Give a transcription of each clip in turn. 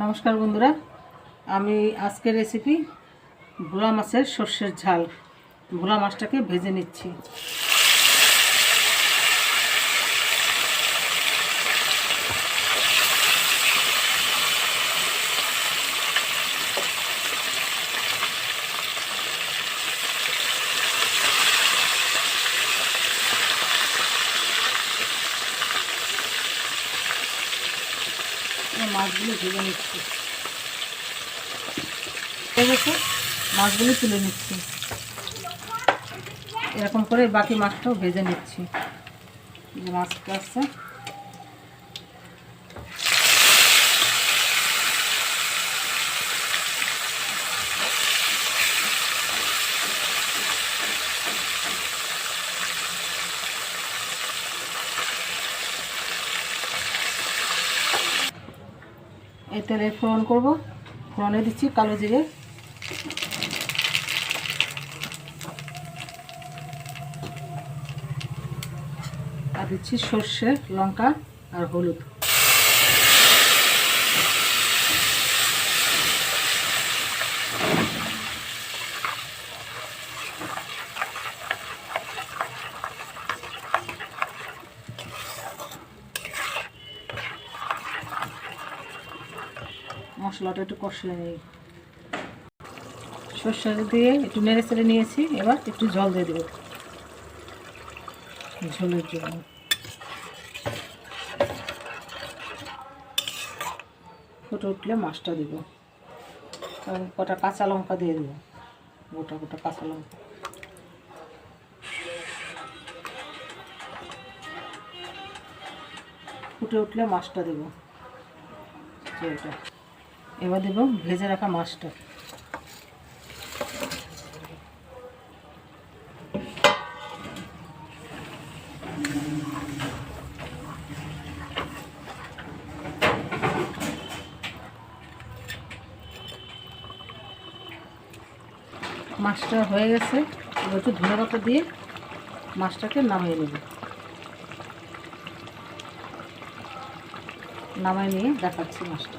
নমস্কার বন্ধুরা। আমি আজকের রেসিপি ভোলা মাছের সর্ষের ঝাল। ভোলা মাছটাকে ভেজে নিচ্ছি। মাছগুলো ভেজে নিচ্ছি। গেছে? মাছগুলো তুলে নিচ্ছি। এরকম করে বাকি মাছটাও ভেজে নিচ্ছি। যে মাছটা আছে এই তেলে ফোড়ন করব। ফোড়নে দিচ্ছি কালো জিরে। আর দিচ্ছি সর্ষে লঙ্কা আর হলুদ। মশলাটা একটু কষিয়ে নিই। সর্ষে দিয়ে একটু নেড়ে চেড়ে নিয়েছি, এবার একটু জল দিয়ে দেবো। ঝোলের জন্য। ফুটে উঠলে মাছটা দেবো। কটা কাঁচা লঙ্কা দিয়ে দেবো। গোটা গোটা কাঁচা লঙ্কা। ফুটে উঠলে মাছটা দেবো। এটা এবার দেবো ভেজে রাখা মাছটা। মাছটা হয়ে গেছে, এবার একটু ধনে পাতা দিয়ে মাছটাকে নামিয়ে নেব। নামাই নিয়ে দেখাচ্ছি মাছটা।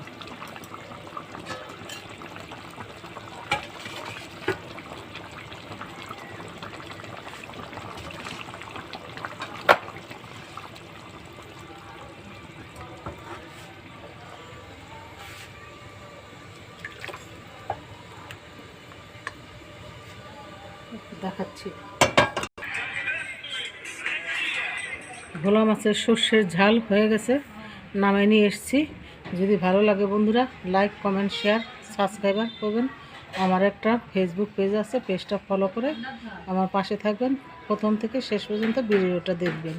দেখাচ্ছি। ভোলা মাছের সর্ষের ঝাল হয়ে গেছে নামে নিয়ে এসছি। যদি ভালো লাগে বন্ধুরা লাইক কমেন্ট শেয়ার সাবস্ক্রাইবার করবেন। আমার একটা ফেসবুক পেজ আছে পেজটা ফলো করে আমার পাশে থাকবেন। প্রথম থেকে শেষ পর্যন্ত ভিডিওটা দেখবেন।